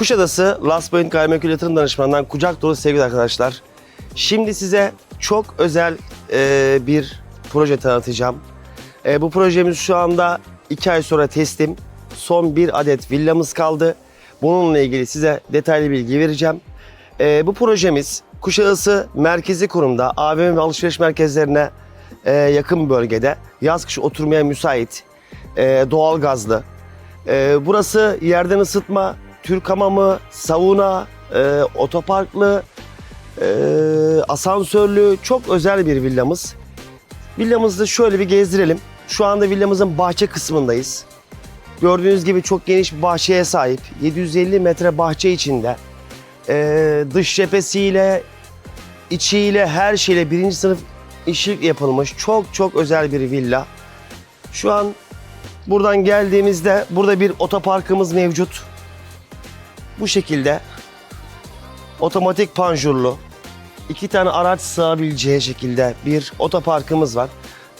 Kuşadası Last Point Gayrimenkul Yatırım Danışmanı'ndan kucak dolu sevgili arkadaşlar. Şimdi size çok özel e, bir proje tanıtacağım. E, bu projemiz şu anda 2 ay sonra teslim. Son bir adet villamız kaldı. Bununla ilgili size detaylı bilgi vereceğim. E, bu projemiz Kuşadası merkezi konumda AVM ve alışveriş merkezlerine e, yakın bölgede yaz kış oturmaya müsait e, doğal gazlı. E, burası yerden ısıtma, Türk hamamı, sauna, e, otoparklı, e, asansörlü çok özel bir villamız. Villamızı şöyle bir gezdirelim. Şu anda villamızın bahçe kısmındayız. Gördüğünüz gibi çok geniş bir bahçeye sahip. 750 metre bahçe içinde. E, dış cephesiyle, içiyle, her şeyle birinci sınıf işçilik yapılmış çok çok özel bir villa. Şu an buradan geldiğimizde burada bir otoparkımız mevcut. Bu şekilde otomatik panjurlu iki tane araç sığabileceği şekilde bir otoparkımız var.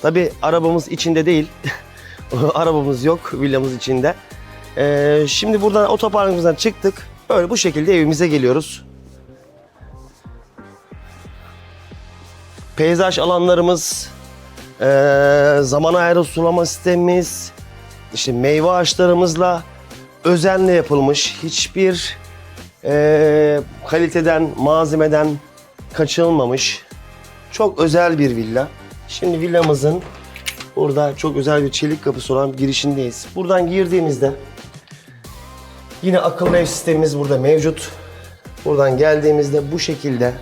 Tabi arabamız içinde değil. arabamız yok villamız içinde. Ee, şimdi buradan otoparkımızdan çıktık. Böyle bu şekilde evimize geliyoruz. Peyzaj alanlarımız, ee, zaman ayrı sulama sistemimiz, işte meyve ağaçlarımızla özenle yapılmış. Hiçbir ee, kaliteden, malzemeden kaçınılmamış. Çok özel bir villa. Şimdi villamızın burada çok özel bir çelik kapısı olan girişindeyiz. Buradan girdiğimizde yine akıllı ev sistemimiz burada mevcut. Buradan geldiğimizde bu şekilde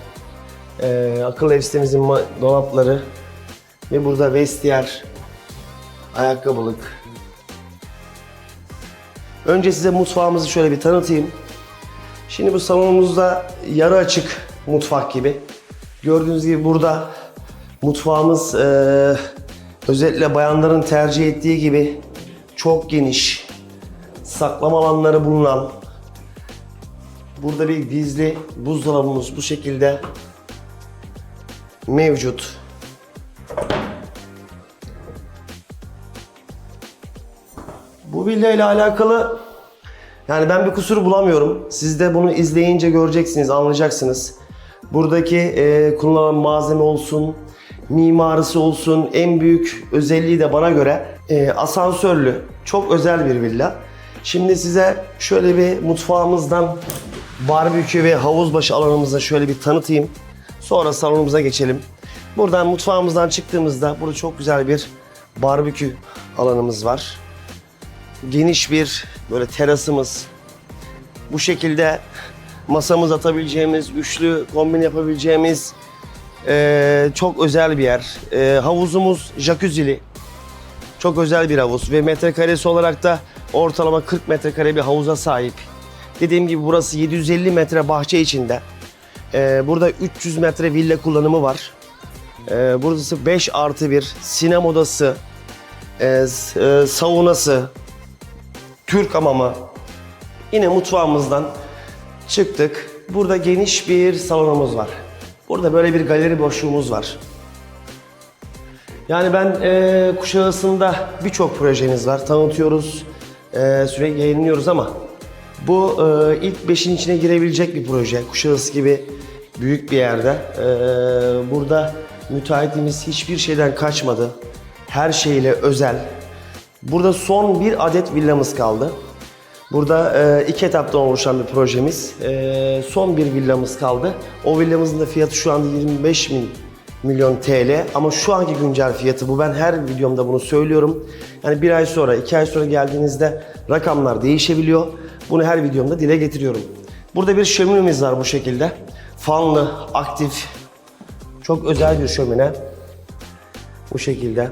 ee, akıllı ev sitemizin ma- dolapları ve burada vestiyer, ayakkabılık. Önce size mutfağımızı şöyle bir tanıtayım. Şimdi bu salonumuzda yarı açık mutfak gibi. Gördüğünüz gibi burada mutfağımız eee, özellikle bayanların tercih ettiği gibi çok geniş. Saklama alanları bulunan. Burada bir gizli buzdolabımız bu şekilde mevcut. Villa ile alakalı yani ben bir kusur bulamıyorum. Siz de bunu izleyince göreceksiniz, anlayacaksınız. Buradaki e, kullanılan malzeme olsun, mimarisi olsun, en büyük özelliği de bana göre e, asansörlü. Çok özel bir villa. Şimdi size şöyle bir mutfağımızdan barbekü ve havuzbaşı alanımızı şöyle bir tanıtayım. Sonra salonumuza geçelim. Buradan mutfağımızdan çıktığımızda burada çok güzel bir barbekü alanımız var geniş bir böyle terasımız. Bu şekilde masamız atabileceğimiz, üçlü kombin yapabileceğimiz eee, çok özel bir yer. Eee, havuzumuz jacuzzi'li. Çok özel bir havuz ve metrekaresi olarak da ortalama 40 metrekare bir havuza sahip. Dediğim gibi burası 750 metre bahçe içinde. Eee, burada 300 metre villa kullanımı var. Eee, burası 5 artı 1 sinema odası, s- eee, saunası, Türk hamamı. Yine mutfağımızdan çıktık. Burada geniş bir salonumuz var. Burada böyle bir galeri boşluğumuz var. Yani ben e, Kuşadası'nda birçok projemiz var. Tanıtıyoruz, e, sürekli yayınlıyoruz ama bu e, ilk beşin içine girebilecek bir proje. Kuşadası gibi büyük bir yerde. E, burada müteahhitimiz hiçbir şeyden kaçmadı. Her şeyle özel. Burada son bir adet villamız kaldı. Burada e, iki etaptan oluşan bir projemiz. E, son bir villamız kaldı. O villamızın da fiyatı şu anda 25 bin milyon TL. Ama şu anki güncel fiyatı bu. Ben her videomda bunu söylüyorum. Yani bir ay sonra, iki ay sonra geldiğinizde rakamlar değişebiliyor. Bunu her videomda dile getiriyorum. Burada bir şöminemiz var bu şekilde. Fanlı, aktif. Çok özel bir şömine. Bu şekilde.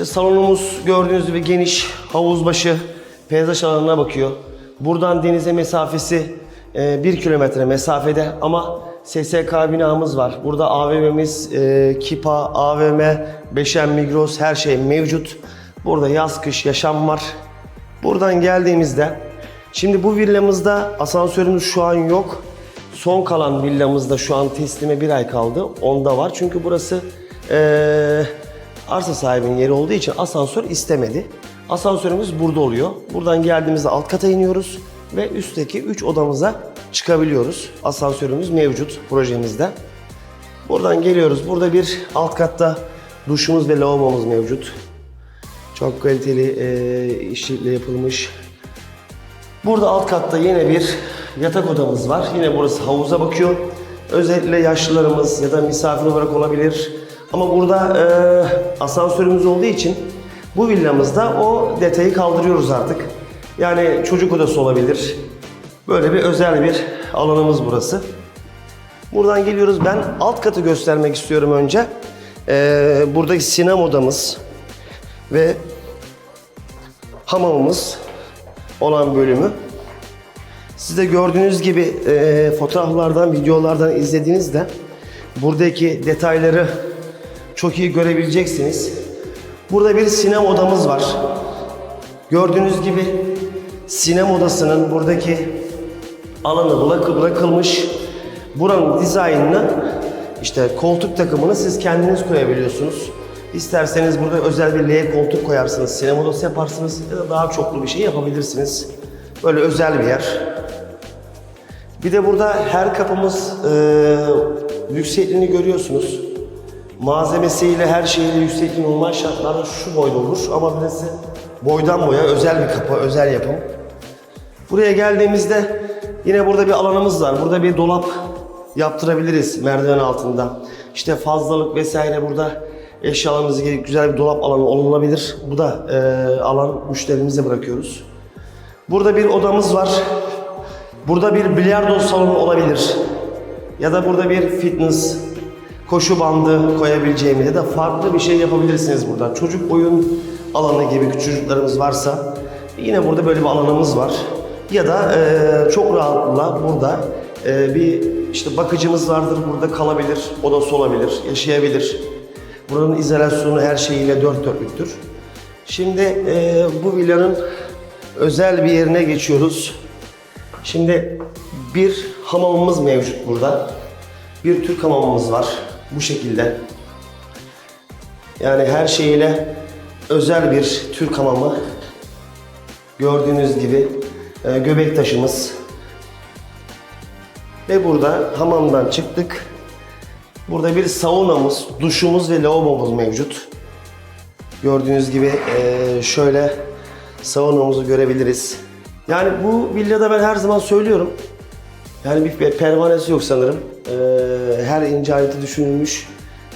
İşte salonumuz gördüğünüz gibi geniş, havuz başı, peyzaj alanına bakıyor. Buradan denize mesafesi 1 kilometre mesafede ama SSK binamız var. Burada AVM'miz, e, Kipa, AVM, Beşen, Migros her şey mevcut. Burada yaz kış yaşam var. Buradan geldiğimizde şimdi bu villamızda asansörümüz şu an yok. Son kalan villamızda şu an teslime bir ay kaldı. Onda var çünkü burası eee arsa sahibinin yeri olduğu için asansör istemedi. Asansörümüz burada oluyor. Buradan geldiğimizde alt kata iniyoruz ve üstteki 3 odamıza çıkabiliyoruz. Asansörümüz mevcut projemizde. Buradan geliyoruz. Burada bir alt katta duşumuz ve lavabomuz mevcut. Çok kaliteli e, işçilikle yapılmış. Burada alt katta yine bir yatak odamız var. Yine burası havuza bakıyor. Özellikle yaşlılarımız ya da misafir olarak olabilir. Ama burada e, asansörümüz olduğu için bu villamızda o detayı kaldırıyoruz artık. Yani çocuk odası olabilir. Böyle bir özel bir alanımız burası. Buradan geliyoruz. Ben alt katı göstermek istiyorum önce. E, buradaki sinema odamız ve hamamımız olan bölümü. Siz de gördüğünüz gibi e, fotoğraflardan, videolardan izlediğinizde buradaki detayları çok iyi görebileceksiniz. Burada bir sinema odamız var. Gördüğünüz gibi sinema odasının buradaki alanı bırak- bırakılmış. Buranın dizaynını işte koltuk takımını siz kendiniz koyabiliyorsunuz. İsterseniz burada özel bir L koltuk koyarsınız, sinema odası yaparsınız ya da daha çoklu bir şey yapabilirsiniz. Böyle özel bir yer. Bir de burada her kapımız e, yüksekliğini görüyorsunuz. Malzemesiyle her şeyiyle yüksekliği normal şartlarda şu boyda olur ama burası boydan boya özel bir kapı, özel yapım. Buraya geldiğimizde yine burada bir alanımız var. Burada bir dolap yaptırabiliriz merdiven altında. İşte fazlalık vesaire burada eşyalarınızı gerek güzel bir dolap alanı olunabilir. Bu da e, alan müşterimize bırakıyoruz. Burada bir odamız var. Burada bir bilardo salonu olabilir. Ya da burada bir fitness, koşu bandı koyabileceğimiz ya da farklı bir şey yapabilirsiniz burada. Çocuk oyun alanı gibi çocuklarımız varsa yine burada böyle bir alanımız var. Ya da e, çok rahatlıkla burada e, bir işte bakıcımız vardır burada kalabilir, odası olabilir, yaşayabilir. Buranın izolasyonu her şeyiyle dört dörtlüktür. Şimdi e, bu villanın özel bir yerine geçiyoruz. Şimdi bir hamamımız mevcut burada. Bir Türk hamamımız var. Bu şekilde. Yani her şeyiyle özel bir Türk hamamı. Gördüğünüz gibi e, göbek taşımız. Ve burada hamamdan çıktık. Burada bir saunamız, duşumuz ve lavabomuz mevcut. Gördüğünüz gibi e, şöyle saunamızı görebiliriz. Yani bu villada ben her zaman söylüyorum. Yani bir pe- pervanesi yok sanırım. Ee, her ince ayrıntı düşünülmüş.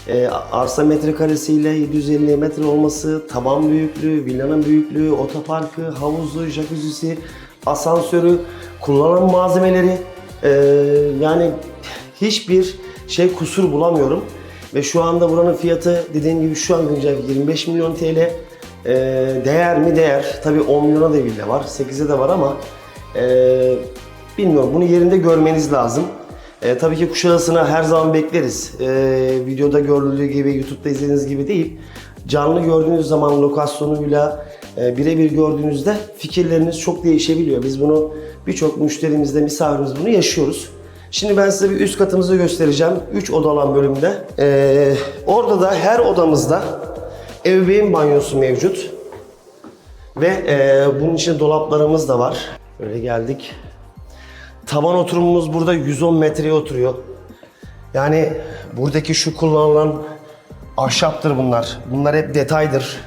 Ee, arsa metrekaresiyle 750 metre olması, taban büyüklüğü, villanın büyüklüğü, otoparkı, havuzu, jacuzzi'si, asansörü, kullanılan malzemeleri. ee, yani hiçbir şey kusur bulamıyorum. Ve şu anda buranın fiyatı dediğim gibi şu an güncel 25 milyon TL. Ee, değer mi değer? Tabii 10 milyona da villa var, 8'e de var ama ee, bilmiyorum bunu yerinde görmeniz lazım. Ee, tabii ki Kuşadası'na her zaman bekleriz. Ee, videoda görüldüğü gibi, YouTube'da izlediğiniz gibi değil. Canlı gördüğünüz zaman lokasyonuyla e, birebir gördüğünüzde fikirleriniz çok değişebiliyor. Biz bunu birçok müşterimizde, misafirimiz bunu yaşıyoruz. Şimdi ben size bir üst katımızı göstereceğim. 3 oda olan bölümde. Ee, orada da her odamızda ebeveyn banyosu mevcut. Ve e, bunun için dolaplarımız da var. Böyle geldik. Tavan oturumumuz burada 110 metreye oturuyor. Yani buradaki şu kullanılan ahşaptır bunlar. Bunlar hep detaydır.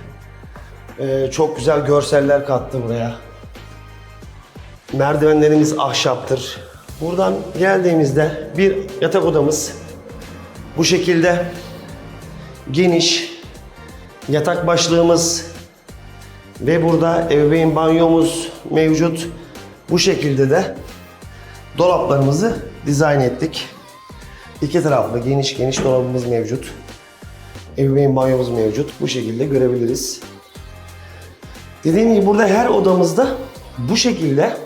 Ee, çok güzel görseller kattı buraya. Merdivenlerimiz ahşaptır. Buradan geldiğimizde bir yatak odamız bu şekilde geniş yatak başlığımız ve burada ebeveyn banyomuz mevcut. Bu şekilde de dolaplarımızı dizayn ettik. İki taraflı geniş geniş dolabımız mevcut. Ebeveyn banyomuz mevcut. Bu şekilde görebiliriz. Dediğim gibi burada her odamızda bu şekilde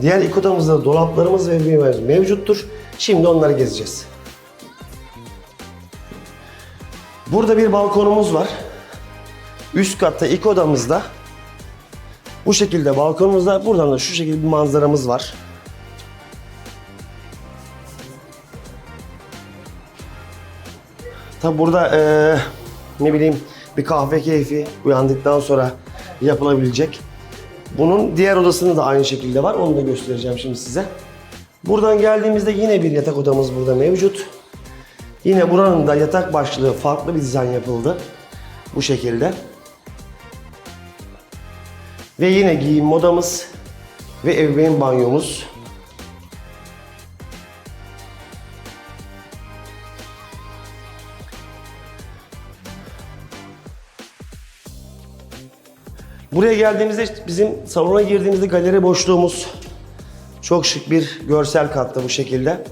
diğer iki odamızda dolaplarımız ve ebeveyn banyomuz mevcuttur. Şimdi onları gezeceğiz. Burada bir balkonumuz var. Üst katta ilk odamızda bu şekilde balkonumuzda buradan da şu şekilde bir manzaramız var. Tabi burada eee, ne bileyim bir kahve keyfi uyandıktan sonra yapılabilecek. Bunun diğer odasında da aynı şekilde var. Onu da göstereceğim şimdi size. Buradan geldiğimizde yine bir yatak odamız burada mevcut. Yine buranın da yatak başlığı farklı bir dizayn yapıldı. Bu şekilde. Ve yine giyinme odamız ve ebeveyn banyomuz. Buraya geldiğimizde işte bizim salona girdiğimizde galeri boşluğumuz çok şık bir görsel kattı bu şekilde.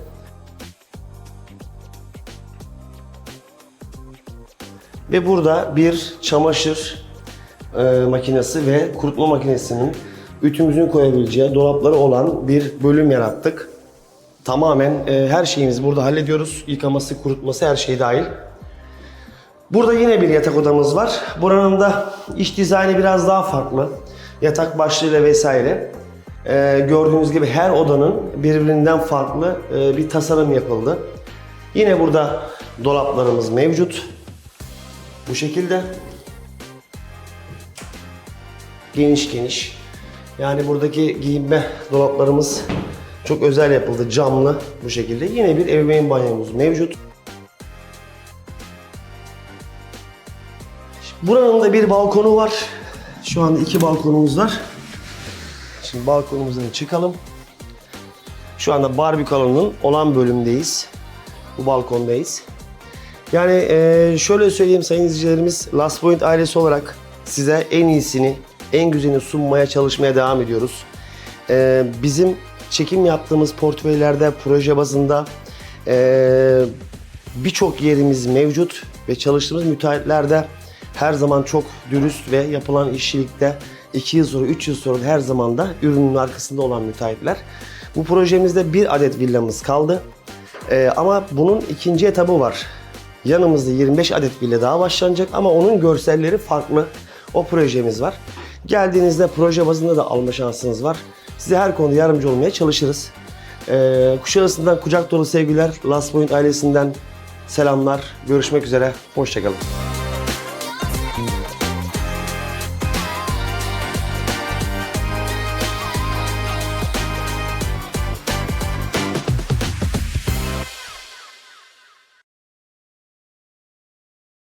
Ve burada bir çamaşır e, makinesi ve kurutma makinesinin ütümüzün koyabileceği dolapları olan bir bölüm yarattık. Tamamen e, her şeyimizi burada hallediyoruz. Yıkaması, kurutması her şey dahil. Burada yine bir yatak odamız var. Buranın da iç dizaynı biraz daha farklı. Yatak başlığıyla vesaire. Ee, gördüğünüz gibi her odanın birbirinden farklı e, bir tasarım yapıldı. Yine burada dolaplarımız mevcut. Bu şekilde. Geniş geniş. Yani buradaki giyinme dolaplarımız çok özel yapıldı. Camlı bu şekilde. Yine bir ebeveyn banyomuz mevcut. Buranın da bir balkonu var. Şu anda iki balkonumuz var. Şimdi balkonumuzdan çıkalım. Şu anda barbekü alanının olan bölümdeyiz. Bu balkondayız. Yani eee, şöyle söyleyeyim sayın izleyicilerimiz, Last Point ailesi olarak size en iyisini, en güzelini sunmaya çalışmaya devam ediyoruz. Eee, bizim çekim yaptığımız portföylerde, proje bazında eee, birçok yerimiz mevcut ve çalıştığımız müteahhitlerde her zaman çok dürüst ve yapılan işçilikte 2 yıl sonra, 3 yıl sonra her zaman da ürünün arkasında olan müteahhitler. Bu projemizde bir adet villamız kaldı. Ee, ama bunun ikinci etabı var. Yanımızda 25 adet villa daha başlanacak ama onun görselleri farklı. O projemiz var. Geldiğinizde proje bazında da alma şansınız var. Size her konuda yardımcı olmaya çalışırız. Ee, Kuşadası'ndan kucak dolu sevgiler. Last Point ailesinden selamlar. Görüşmek üzere. Hoşçakalın.